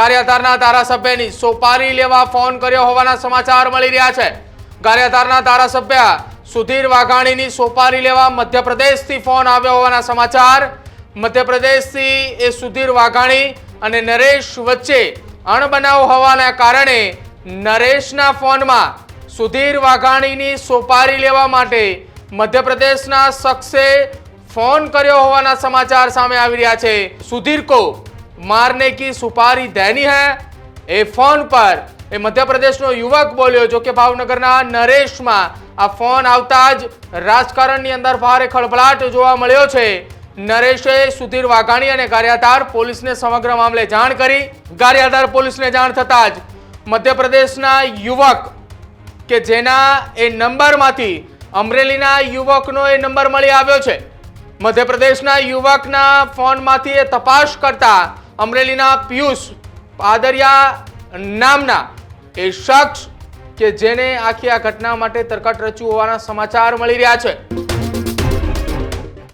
ગારિયાધારના ધારાસભ્યની સોપારી લેવા ફોન કર્યો હોવાના સમાચાર મળી રહ્યા છે. ગારિયાધારના ધારાસભ્ય સુધીર વાઘાણીની સોપારી લેવા મધ્યપ્રદેશથી ફોન આવ્યો હોવાના સમાચાર. મધ્યપ્રદેશથી એ સુધીર વાઘાણી અને નરેશ વચ્ચે અણબનાવ હોવાના કારણે નરેશના ફોનમાં સુધીર વાઘાણીની સોપારી લેવા માટે મધ્યપ્રદેશના શખ્સે ફોન કર્યો હોવાના સમાચાર સામે આવી રહ્યા છે. સુધીર કો મારને કી સુપારી દેની હૈ? એ ફોન પર એ મધ્યપ્રદેશનો યુવક બોલ્યો જો કે ભાવનગરના નરેશમાં આ ફોન આવતા જ રાજકારણની અંદર ભારે ખળભળાટ જોવા મળ્યો છે. નરેશે સુધીર વાઘાણી અને ગારિયાધાર પોલીસને સમગ્ર મામલે જાણ કરી. ગારિયાધાર પોલીસને જાણ થતાં જ મધ્યપ્રદેશના યુવક કે જેના એ નંબરમાંથી અમરેલીના યુવકનો એ નંબર મળી આવ્યો છે. મધ્યપ્રદેશના યુવકના ફોનમાંથી એ તપાસ કરતા અમરેલીના પિયુષ પાદરિયા નામના એ શખ્સ કે જેને આખી આ ઘટના માટે તરકટ રચ્યું હોવાના સમાચાર મળી રહ્યા છે.